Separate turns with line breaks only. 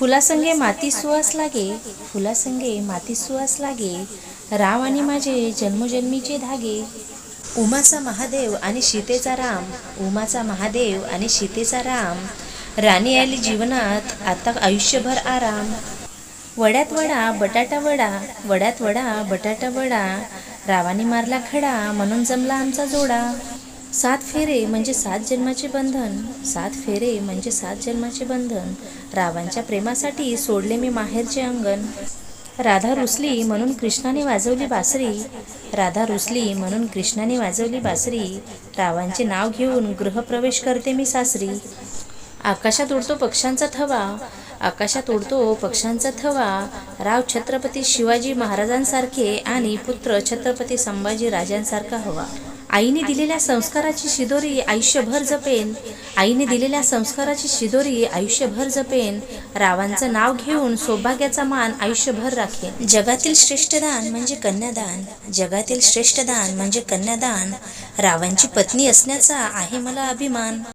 फुलासंगे माती सुवास लागे फुलासंगे माती सुवास लागे राम आणि माझे जन्मजन्मीचे धागे. उमाचा महादेव आणि सीतेचा राम उमाचा महादेव आणि सीतेचा राम. राणी आली जीवनात आता आयुष्यभर आराम. वड्यात वडा बटाटा वडा वड्यात वडा बटाटा वडा. रावाने मारला खडा म्हणून जमला आमचा जोडा. सात फेरे म्हणजे सात जन्माचे बंधन सात फेरे म्हणजे सात जन्माचे बंधन. रावांच्या प्रेमासाठी सोडले मी माहेरचे अंगण. राधा रुसली म्हणून कृष्णाने वाजवली बासरी. राधा रुसली म्हणून कृष्णाने वाजवली बासरी. रावांचे नाव घेऊन गृहप्रवेश करते मी सासरी. आकाशात उडतो पक्ष्यांचा थवा. आकाशात उडतो पक्ष्यांचा थवा. राव छत्रपती शिवाजी महाराजांसारखे आणि पुत्र छत्रपती संभाजी राजांसारखा हवा. आईने दिलेल्या संस्काराची शिदोरी आयुष्यभर जपेन. आईने दिलेल्या संस्काराची शिदोरी आयुष्यभर जपेन. रावांचं नाव घेऊन सौभाग्याचा मान आयुष्यभर राखेन. जगातील श्रेष्ठ दान म्हणजे कन्यादान. जगातील श्रेष्ठ दान म्हणजे कन्यादान. रावांची पत्नी असण्याचा आहे मला अभिमान.